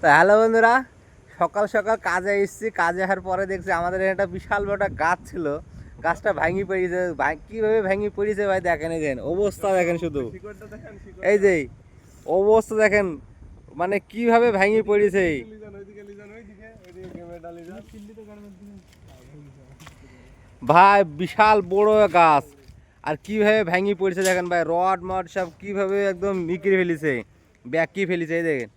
তো হ্যালো বন্ধুরা, সকাল সকাল কাজে এসেছি। কাজে আসার পরে দেখছি আমাদের একটা বিশাল বড় গাছ ছিল। গাছটা ভাঙি পড়েছে। কীভাবে ভেঙে পড়েছে ভাই দেখেন, এই অবস্থা দেখেন শুধু। এই যে, অবস্থা দেখেন। মানে কীভাবে ভাঙি পড়েছে। ভাই, বিশাল বড় গাছ। আর কীভাবে ভেঙে পড়েছে দেখেন ভাই, রড, মড সব কীভাবে একদম বিক্রি ফেলেছে, ব্যাকি ফেলেছে, এই দেখেন।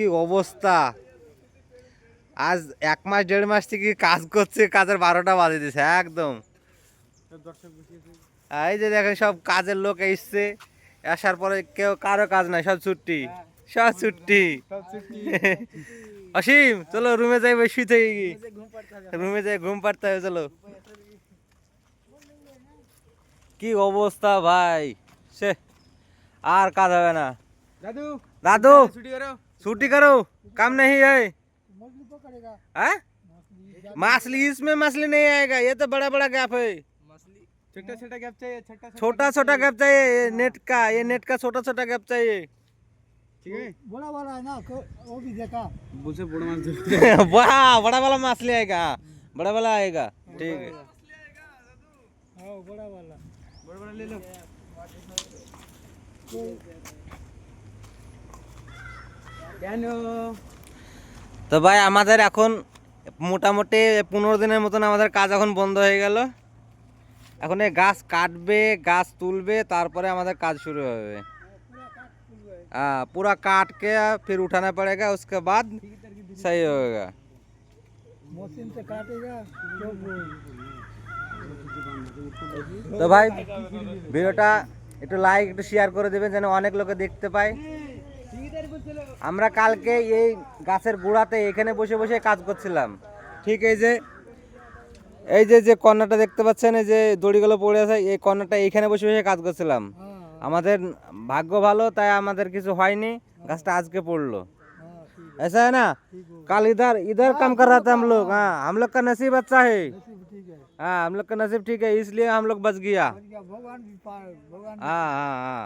কি অবস্থা? আজ এক মাস দেড় মাস থেকে কাজ করছে কাজের বারোটা বাজে দিয়েছে একদম। এই যে দেখেন সব কাজের লোক এসছে। আসার পরে কেউ কারও কাজ নাই সব ছুটি। সব ছুটি। অসীম চলো রুমে যাই শুইতে রুমে যাই ঘুম পারতে হবে চলো। কি অবস্থা ভাই? সে আর কাজ হবে না। দাদু দাদু! ছুটি করো। छुट्टी करो काम नहीं है। मछली इसमें मछली नहीं आएगा ये तो बड़ा बड़ा गैप है। छोटा छोटा गैप चाहिए छोटा छोटा छोटा गैप चाहिए ये नेट का ये नेट का छोटा छोटा गैप चाहिए। ठीक है? बड़ा वाला है ना वो भी देखा। मुझे बड़ा वाला मछली आएगा हाँ, बड़ा वाला आएगा ठीक है। हाँ बड़ा वाला बड़ा बड़ा ले। लो তো ভাই আমাদের এখন মোটামুটি পনেরো দিনের মতন আমাদের কাজ এখন বন্ধ হয়ে গেল এখন এই গাছ কাটবে গাছ তুলবে তারপরে আমাদের কাজ शुरू হবে हाँ पूरा काट के फिर उठाना पड़ेगा उसके बाद सही होगा मशीन से काटेगा तो वो- তো ভাই ভিডিওটা একটু লাইক একটু শেয়ার করে দেবেন যেন অনেক লোকে দেখতে পায় আমরা কালকে এই গাছের গোড়াতে এখানে বসে বসে কাজ করছিলাম ঠিক এই যে এই যে যে কর্নারটা দেখতে পাচ্ছেন এই যে দড়িগুলো পড়ে আছে এই কর্নারটা এইখানে বসে বসে কাজ করছিলাম हाँ আমাদের ভাগ্য ভালো তাই আমাদের কিছু হয়নি গাছটা আজকে পড়লো हाँ ठीक ऐसा है ना कल इधर इधर काम कर रहा था हम लोग हाँ हम लोग का नसीब अच्छा है है नसीब ठीक है हाँ हम लोग का नसीब ठीक है इसलिए हम लोग बच गया और क्या भगवान भी पार भगवान हाँ हाँ हाँ